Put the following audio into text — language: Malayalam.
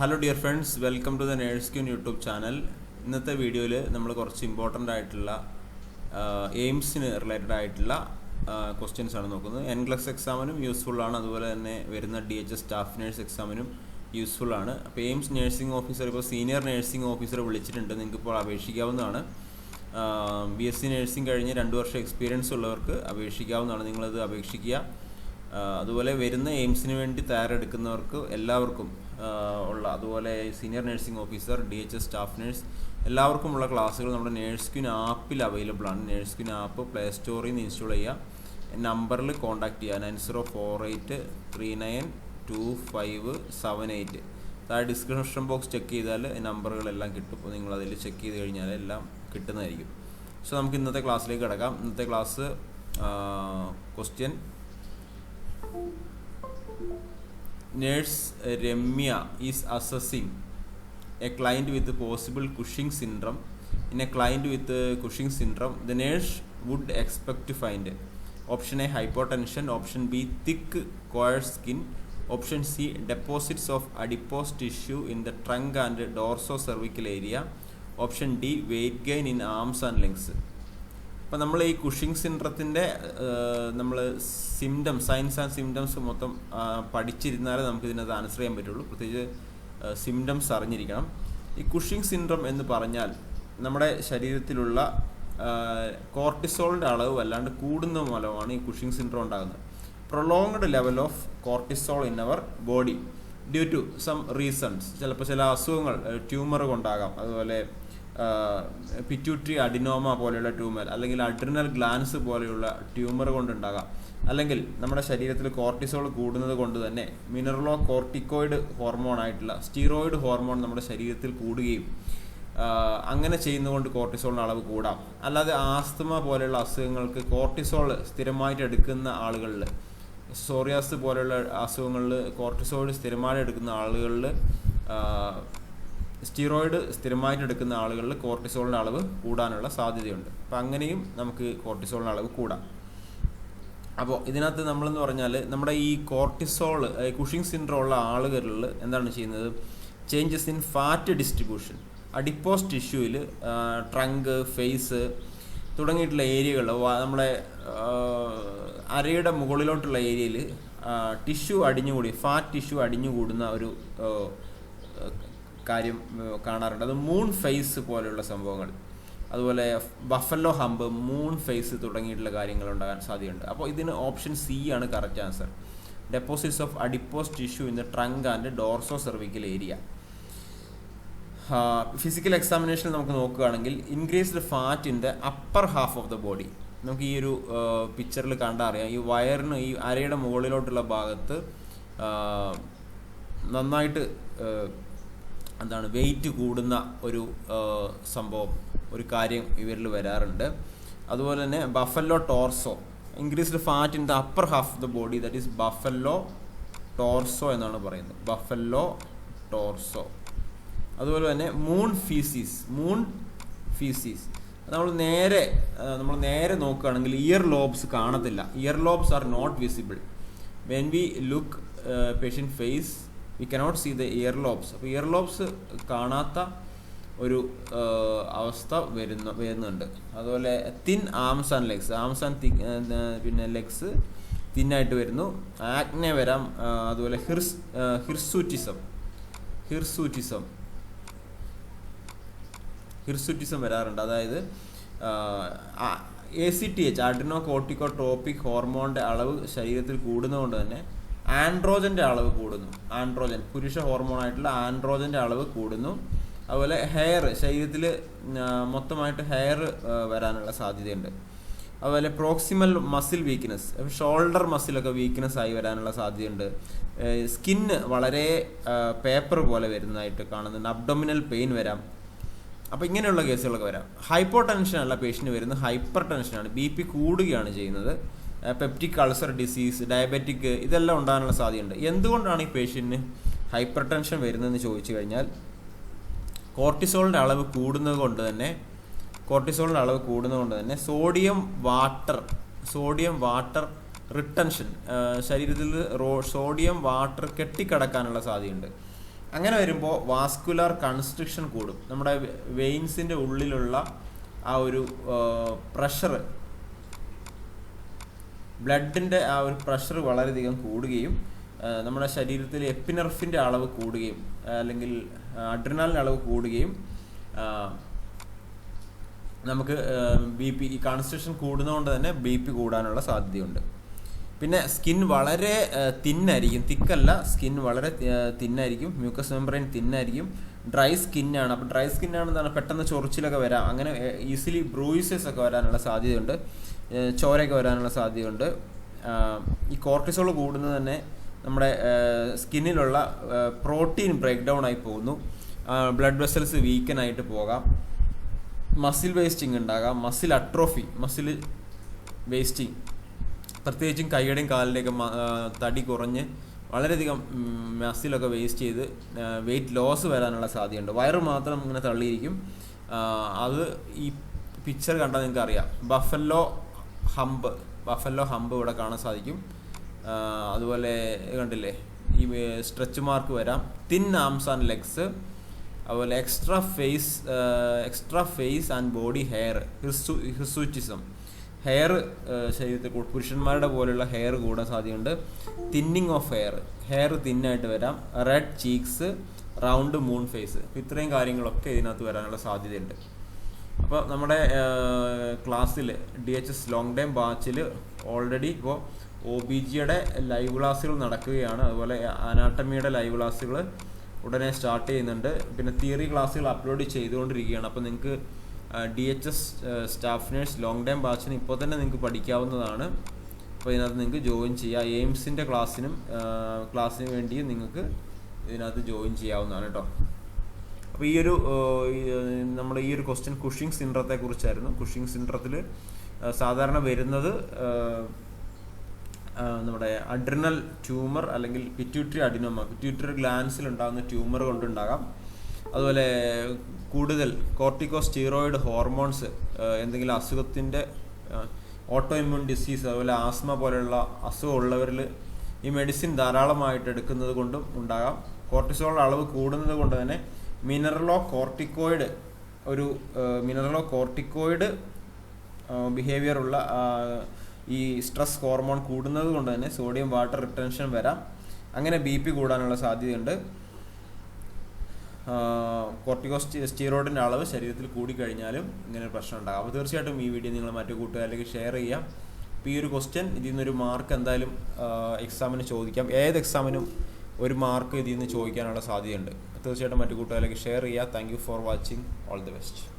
Hello dear friends welcome to the nurse queen YouTube channel ഇന്നത്തെ വീഡിയോയിൽ നമ്മൾ കുറച്ച് ഇമ്പോർട്ടന്റ് ആയിട്ടുള്ള എയിംസിന് റിലേറ്റഡ് ആയിട്ടുള്ള ക്വസ്റ്റ്യൻസ് ആണ് നോക്കുന്നത്. എൻ ക്ലസ് എക്സാമിനും യൂസ്ഫുൾ ആണ്. അതുപോലെ തന്നെ വരുന്ന D H S staff nurse എക്സാമിനും useful ആണ്. അപ്പോൾ എയിംസ് നേഴ്സിംഗ് ഓഫീസർ ഇപ്പോൾ സീനിയർ നേഴ്സിംഗ് ഓഫീസർ വിളിച്ചിട്ടുണ്ട്. നിങ്ങൾക്ക് ഇപ്പോൾ അപേക്ഷിക്കാവുന്നതാണ്. ബി എസ് സി നേഴ്സിംഗ് കഴിഞ്ഞ് രണ്ട് വർഷം എക്സ്പീരിയൻസ് ഉള്ളവർക്ക് അപേക്ഷിക്കാവുന്നതാണ്. നിങ്ങളത് അപേക്ഷിക്കുക. അതുപോലെ വരുന്ന എയിംസിന് വേണ്ടി തയ്യാറെടുക്കുന്നവർക്ക് എല്ലാവർക്കും അതുപോലെ senior nursing officer D H S staff nurse എല്ലാവർക്കുമുള്ള ക്ലാസ്സുകൾ നമ്മുടെ നേഴ്സ് ക്യൂൻ ആപ്പിൽ അവൈലബിൾ ആണ്. നേഴ്സ് ക്യൂൻ ആപ്പ് പ്ലേ സ്റ്റോറിൽ നിന്ന് ഇൻസ്റ്റാൾ ചെയ്യുക. നമ്പറിൽ കോൺടാക്ട് ചെയ്യുക. Nine zero four eight three nine two five seven eight. താഴെ ഡിസ്ക്രിപ്ഷൻ ബോക്സ് ചെക്ക് ചെയ്താൽ നമ്പറുകളെല്ലാം കിട്ടും. അപ്പോൾ നിങ്ങൾ അതിൽ ചെക്ക് ചെയ്ത് കഴിഞ്ഞാൽ എല്ലാം കിട്ടുന്നതായിരിക്കും. സോ നമുക്ക് ഇന്നത്തെ ക്ലാസ്സിലേക്ക് കിടക്കാം. ഇന്നത്തെ class question nurse Remya is assessing a client with possible Cushing syndrome. In a client with uh, Cushing syndrome, the nurse would expect to find option A hypotension, option B thick coarse skin, option C deposits of adipose tissue in the trunk and dorsocervical area, option D weight gain in arms and legs. അപ്പം നമ്മൾ ഈ കുഷിങ് സിൻഡ്രത്തിന്റെ നമ്മൾ സിംറ്റംസ് സയൻസ് ആൻഡ് സിംറ്റംസ് മൊത്തം പഠിച്ചിരുന്നാലേ നമുക്ക് ഇതിനകത്ത് ആൻസർ ചെയ്യാൻ പറ്റുള്ളൂ. പ്രത്യേകിച്ച് സിംറ്റംസ് അറിഞ്ഞിരിക്കണം. ഈ കുഷിങ് സിൻഡ്രം എന്ന് പറഞ്ഞാൽ നമ്മുടെ ശരീരത്തിലുള്ള കോർട്ടിസോളിന്റെ അളവ് വല്ലാണ്ട് കൂടുന്ന മൂലമാണ് ഈ കുഷിങ് സിൻഡ്രം ഉണ്ടാകുന്നത്. Prolonged level of cortisol in our body due to some reasons ചിലപ്പോൾ ചില അസുഖങ്ങൾ ട്യൂമർ കൊണ്ടാകാം. അതുപോലെ പിറ്റ്യൂട്ടറി അഡിനോമ പോലെയുള്ള ട്യൂമർ അല്ലെങ്കിൽ അഡ്രിനൽ ഗ്ലാൻസ് പോലെയുള്ള ട്യൂമർ കൊണ്ടുണ്ടാകാം. അല്ലെങ്കിൽ നമ്മുടെ ശരീരത്തിൽ കോർട്ടിസോൾ കൂടുന്നത് കൊണ്ട് തന്നെ മിനറലോ കോർട്ടിക്കോയിഡ് ഹോർമോൺ ആയിട്ടുള്ള സ്റ്റീറോയിഡ് ഹോർമോൺ നമ്മുടെ ശരീരത്തിൽ കൂടുകയും അങ്ങനെ ചെയ്യുന്നതുകൊണ്ട് കോർട്ടിസോളിന്റെ അളവ് കൂടാം. അല്ലാതെ ആസ്തമ പോലെയുള്ള അസുഖങ്ങൾക്ക് കോർട്ടിസോൾ സ്ഥിരമായിട്ട് എടുക്കുന്ന ആളുകളിൽ സോറിയാസ് പോലെയുള്ള അസുഖങ്ങളിൽ കോർട്ടിസോയിഡ് സ്ഥിരമായിട്ട് എടുക്കുന്ന ആളുകളിൽ സ്റ്റീറോയിഡ് സ്ഥിരമായിട്ട് എടുക്കുന്ന ആളുകളിൽ കോർട്ടിസോളിന്റെ അളവ് കൂടാനുള്ള സാധ്യതയുണ്ട്. അപ്പം അങ്ങനെയും നമുക്ക് കോർട്ടിസോളിന്റെ അളവ് കൂടാം. അപ്പോൾ ഇതിനകത്ത് നമ്മളെന്ന് പറഞ്ഞാൽ നമ്മുടെ ഈ കോർട്ടിസോൾ കുഷിങ് സിൻഡ്രോം ഉള്ള ആളുകളിൽ എന്താണ് ചെയ്യുന്നത്? Changes in fat distribution adipose ടിഷ്യൂവിൽ trunk face തുടങ്ങിയിട്ടുള്ള ഏരിയകൾ നമ്മുടെ അരയുടെ മുകളിലോട്ടുള്ള ഏരിയയിൽ ടിഷ്യൂ അടിഞ്ഞുകൂടി ഫാറ്റ് ടിഷ്യൂ അടിഞ്ഞുകൂടുന്ന ഒരു കാര്യം കാണാറുണ്ട്. അത് മൂൺ ഫേസ് പോലെയുള്ള സംഭവങ്ങൾ. അതുപോലെ ബഫല്ലോ ഹമ്പ് മൂൺ ഫേസ് തുടങ്ങിയിട്ടുള്ള കാര്യങ്ങൾ ഉണ്ടാകാൻ സാധ്യതയുണ്ട്. അപ്പോൾ ഇതിന് ഓപ്ഷൻ സി ആണ് correct answer deposits of adipose tissue in the trunk and dorsocervical area physical examination നമുക്ക് നോക്കുകയാണെങ്കിൽ increased fat in the upper half of the body നമുക്ക് ഈ ഒരു പിക്ചറിൽ കണ്ടാൽ അറിയാം. ഈ വയറിന് ഈ അരയുടെ മുകളിലോട്ടുള്ള ഭാഗത്ത് നന്നായിട്ട് എന്താണ് വെയിറ്റ് കൂടുന്ന ഒരു സംഭവം ഒരു കാര്യം ഇവരിൽ വരാറുണ്ട്. അതുപോലെ തന്നെ buffalo torso increased fat in the upper half of the body that is buffalo torso എന്നാണ് പറയുന്നത്. ബഫല്ലോ ടോർസോ അതുപോലെ തന്നെ മൂൺ ഫീസീസ് മൂൺ ഫീസീസ് നമ്മൾ നേരെ നമ്മൾ നേരെ നോക്കുകയാണെങ്കിൽ ഇയർ ലോബ്സ് കാണത്തില്ല. Ear lobes are not visible when we look patient face we cannot see the ear lobes അപ്പോൾ ഇയർ ലോബ്സ് കാണാത്ത ഒരു അവസ്ഥ വരുന്ന വരുന്നുണ്ട്. അതുപോലെ thin arms and legs arms and പിന്നെ ലെഗ്സ് തിന്നായിട്ട് വരുന്നു. ആക്നെ വരാം അതുപോലെ ഹിർസ് ഹിർസൂറ്റിസം ഹിർസൂറ്റിസം ഹിർസുറ്റിസം വരാറുണ്ട്. അതായത് A C T H adrenocorticotropic ഹോർമോണിന്റെ അളവ് ശരീരത്തിൽ കൂടുന്നതുകൊണ്ട് തന്നെ ആൻഡ്രോജന്റെ അളവ് കൂടുന്നു. ആൻഡ്രോജൻ പുരുഷ ഹോർമോൺ ആയിട്ടുള്ള ആൻഡ്രോജന്റെ അളവ് കൂടുന്നു. അതുപോലെ ഹെയർ ശരീരത്തിൽ മൊത്തമായിട്ട് ഹെയർ വരാനുള്ള സാധ്യതയുണ്ട്. അതുപോലെ പ്രോക്സിമൽ മസിൽ വീക്ക്നെസ് ഷോൾഡർ മസിലൊക്കെ വീക്ക്നെസ് ആയി വരാനുള്ള സാധ്യതയുണ്ട്. സ്കിന്ന് വളരെ പേപ്പർ പോലെ വരുന്നതായിട്ട് കാണുന്നുണ്ട്. അബ്ഡോമിനൽ പെയിൻ വരാം. അപ്പോൾ ഇങ്ങനെയുള്ള കേസുകളൊക്കെ വരാം. ഹൈപ്പോ അല്ല പേഷ്യന്റ് വരുന്നത് ഹൈപ്പർ ടെൻഷനാണ് ബി പി കൂടുകയാണ് ചെയ്യുന്നത്. പെപ്റ്റിക് അൾസർ ഡിസീസ് ഡയബറ്റിക് ഇതെല്ലാം ഉണ്ടാകാനുള്ള സാധ്യതയുണ്ട്. എന്തുകൊണ്ടാണ് ഈ പേഷ്യന്റിന് ഹൈപ്പർ ടെൻഷൻ വരുന്നതെന്ന് ചോദിച്ചു കഴിഞ്ഞാൽ കോർട്ടിസോളിന്റെ അളവ് കൂടുന്നത് കൊണ്ട് തന്നെ കോർട്ടിസോളിന്റെ അളവ് കൂടുന്നത് കൊണ്ട് തന്നെ sodium water sodium water retention ശരീരത്തിൽ റോ സോഡിയം വാട്ടർ കെട്ടിക്കിടക്കാനുള്ള സാധ്യതയുണ്ട്. അങ്ങനെ വരുമ്പോൾ വാസ്കുലാർ കൺസ്ട്രിക്ഷൻ കൂടും. നമ്മുടെ വെയിൻസിന്റെ ഉള്ളിലുള്ള ആ ഒരു പ്രഷർ ബ്ലഡിന്റെ ആ ഒരു പ്രഷർ വളരെയധികം കൂടുകയും നമ്മുടെ ശരീരത്തിൽ എപ്പിനർഫിന്റെ അളവ് കൂടുകയും അല്ലെങ്കിൽ അഡ്രിനാലിന്റെ അളവ് കൂടുകയും നമുക്ക് ബി പി ഈ കോൺസ്റ്റിറ്റ്യൂഷൻ കൂടുന്നതുകൊണ്ട് തന്നെ ബി പി കൂടാനുള്ള സാധ്യതയുണ്ട്. പിന്നെ സ്കിൻ വളരെ തിന്നായിരിക്കും തിക്കല്ല സ്കിൻ വളരെ തിന്നായിരിക്കും മ്യൂക്കസ് മെമ്പറൈൻ തിന്നായിരിക്കും ഡ്രൈ സ്കിന്നാണ് അപ്പോൾ ഡ്രൈ സ്കിന്നാണെന്നാണ് പെട്ടെന്ന് ചൊറിച്ചിലൊക്കെ വരാം. അങ്ങനെ ഈസിലി ബ്രൂയിസസ് ഒക്കെ വരാനുള്ള സാധ്യതയുണ്ട്. ചോരയൊക്കെ വരാനുള്ള സാധ്യതയുണ്ട്. ഈ കോർട്ടിസോൾ കൂടുന്നത് തന്നെ നമ്മുടെ സ്കിന്നിലുള്ള പ്രോട്ടീൻ ബ്രേക്ക് ഡൗൺ ആയി പോകുന്നു. ബ്ലഡ് വെസൽസ് വീക്കനായിട്ട് പോകാം. മസിൽ വേസ്റ്റിംഗ് ഉണ്ടാകാം. മസിൽ അട്രോഫി മസിൽ വേസ്റ്റിംഗ് പ്രത്യേകിച്ചും കൈയുടെയും കാലിന്റെയൊക്കെ തടി കുറഞ്ഞ് വളരെയധികം മസിലൊക്കെ വേസ്റ്റ് ചെയ്ത് വെയിറ്റ് ലോസ് വരാനുള്ള സാധ്യതയുണ്ട്. വയറ് മാത്രം ഇങ്ങനെ തള്ളിയിരിക്കും. അത് ഈ പിക്ചർ കണ്ടാൽ നിങ്ങൾക്ക് അറിയാം ബഫല്ലോ ഹമ്പ് ബഫല്ലോ ഹമ്പ് ഇവിടെ കാണാൻ സാധിക്കും. അതുപോലെ കണ്ടില്ലേ ഈ സ്ട്രെച്ച് മാർക്ക് വരാം. തിൻ ആംസ് ആൻഡ് ലെഗ്സ് അതുപോലെ extra face extra face and body hair ഹിർസു hirsutism hair ശരീരത്തിൽ പുരുഷന്മാരുടെ പോലെയുള്ള ഹെയർ കൂടാൻ സാധ്യതയുണ്ട്. തിന്നിങ് ഓഫ് ഹെയർ ഹെയർ തിന്നായിട്ട് വരാം. Red cheeks round moon face ഇത്രയും കാര്യങ്ങളൊക്കെ ഇതിനകത്ത് വരാനുള്ള സാധ്യതയുണ്ട്. അപ്പോൾ നമ്മുടെ ക്ലാസ്സിൽ D H S long time ബാച്ചിൽ ഓൾറെഡി ഇപ്പോൾ ഒ ബി ജിയുടെ ലൈവ് ക്ലാസ്സുകൾ നടക്കുകയാണ്. അതുപോലെ അനാട്ടമിയുടെ ലൈവ് ക്ലാസ്സുകൾ ഉടനെ സ്റ്റാർട്ട് ചെയ്യുന്നുണ്ട്. പിന്നെ തിയറി ക്ലാസ്സുകൾ അപ്ലോഡ് ചെയ്തുകൊണ്ടിരിക്കുകയാണ്. അപ്പോൾ നിങ്ങൾക്ക് D H S staff nurse long time ബാച്ചിന് ഇപ്പോൾ തന്നെ നിങ്ങൾക്ക് പഠിക്കാവുന്നതാണ്. അപ്പോൾ ഇതിനകത്ത് നിങ്ങൾക്ക് ജോയിൻ ചെയ്യാം. എയിംസിന്റെ ക്ലാസ്സിനും ക്ലാസ്സിന് വേണ്ടിയും നിങ്ങൾക്ക് ഇതിനകത്ത് ജോയിൻ ചെയ്യാവുന്നതാണ് കേട്ടോ അപ്പോൾ ഈ ഒരു നമ്മുടെ ഈ ഒരു ക്വസ്റ്റ്യൻ കുഷിങ് സിൻഡ്രത്തെ കുറിച്ചായിരുന്നു. കുഷിങ് സിൻഡ്രത്തിൽ സാധാരണ വരുന്നത് നമ്മുടെ അഡ്രിനൽ ട്യൂമർ അല്ലെങ്കിൽ പിറ്റ്യൂട്ടറി അഡിനോമ പിറ്റ്യൂട്ടറി ഗ്ലാൻസിൽ ഉണ്ടാകുന്ന ട്യൂമർ കൊണ്ടുണ്ടാകാം. അതുപോലെ കൂടുതൽ കോർട്ടിക്കോ സ്റ്റീറോയിഡ് ഹോർമോൺസ് എന്തെങ്കിലും അസുഖത്തിന്റെ ഓട്ടോ ഇമ്മ്യൂൺ ഡിസീസ് അതുപോലെ ആസ്മ പോലെയുള്ള അസുഖമുള്ളവരിൽ ഈ മെഡിസിൻ ധാരാളമായിട്ട് എടുക്കുന്നത് കൊണ്ടും ഉണ്ടാകാം. കോർട്ടിസോൾ അളവ് കൂടുന്നത് കൊണ്ട് തന്നെ മിനറലോ കോർട്ടിക്കോയിഡ് ഒരു മിനറലോ കോർട്ടിക്കോയിഡ് ബിഹേവിയർ ഉള്ള ഈ സ്ട്രെസ് ഹോർമോൺ കൂടുന്നത് കൊണ്ട് തന്നെ സോഡിയം വാട്ടർ റിട്ടൻഷൻ വരാം. അങ്ങനെ ബി പി കൂടാനുള്ള സാധ്യതയുണ്ട്. കോർട്ടിക്കോ സ്റ്റീറോയിഡിന്റെ അളവ് ശരീരത്തിൽ കൂടിക്കഴിഞ്ഞാലും ഇങ്ങനെ ഒരു പ്രശ്നം ഉണ്ടാകും. അപ്പോൾ തീർച്ചയായിട്ടും ഈ വീഡിയോ നിങ്ങൾ മറ്റു കൂട്ടുകാരിലേക്ക് ഷെയർ ചെയ്യാം. അപ്പോൾ ഈ ഒരു ക്വസ്റ്റ്യൻ ഇതിൽ നിന്നൊരു മാർക്ക് എന്തായാലും എക്സാമിന് ചോദിക്കാം. ഏത് എക്സാമിനും ഒരു മാർക്ക് ഇതിൽ നിന്ന് ചോദിക്കാനുള്ള സാധ്യതയുണ്ട്. തീർച്ചയായിട്ടും മറ്റു കൂട്ടുകാരിലേക്ക് ഷെയർ ചെയ്യുക thank for watching all the best